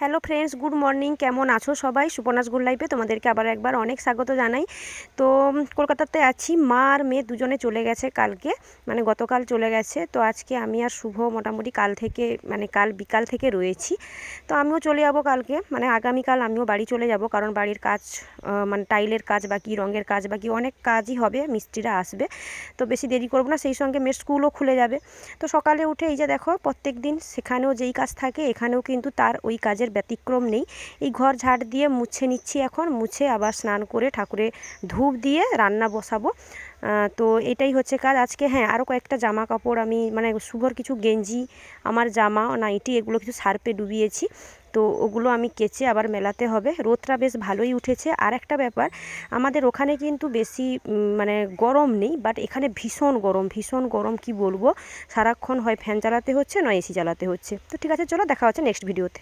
Hello friends, good morning. কেমন আছো সবাই? সুপর্ণাস গুড লাইফে তোমাদেরকে আবার একবার অনেক স্বাগত জানাই। তো কলকাতাতে আছি। মা আর মেয়ে দুজনে চলে গেছে কালকে মানে গতকাল চলে গেছে। তো আজকে আমি আর শুভ মোটামুটি কাল থেকে মানে কাল বিকাল থেকে রয়েছি। তো আমিও চলে যাব কালকে মানে আগামীকাল আমিও বাড়ি চলে যাব। কারণ বাড়ির কাজ মানে টাইলের কাজ বাকি, রঙের কাজ বাকি, অনেক কাজই হবে, মিস্ত্রিরা আসবে। তো বেশি দেরি করব না, সেই সঙ্গে মেয়ের স্কুলও খুলে যাবে। তো সকালে উঠে এই যে দেখো প্রত্যেক দিন সেখানেও যেই কাজ থাকে, এখানেও কিন্তু তার ওই কাজের ব্যতিক্রম নেই। এই ঘর ঝাড় দিয়ে মুছে নিচ্ছি এখন। মুছে আবার স্নান করে ঠাকুরে ধূপ দিয়ে রান্না বসাবো। তো এটাই হচ্ছে কাজ। আজকে হ্যাঁ আরও কয়েকটা জামা কাপড় আমি মানে শুভর কিছু গেঞ্জি, আমার জামা, নাইটি, এগুলো কিছু সার্পে ডুবিয়েছি। তো ওগুলো আমি কেচে আবার মেলাতে হবে। রোদটা বেশ ভালোই উঠেছে। আর একটা ব্যাপার, আমাদের ওখানে কিন্তু বেশি মানে গরম নেই বাট এখানে ভীষণ গরম ভীষণ গরম কি বলব? সারাক্ষণ হয় ফ্যান চালাতে হচ্ছে নয় এসি চালাতে হচ্ছে। তো ঠিক আছে, চলো দেখা হচ্ছে নেক্সট ভিডিওতে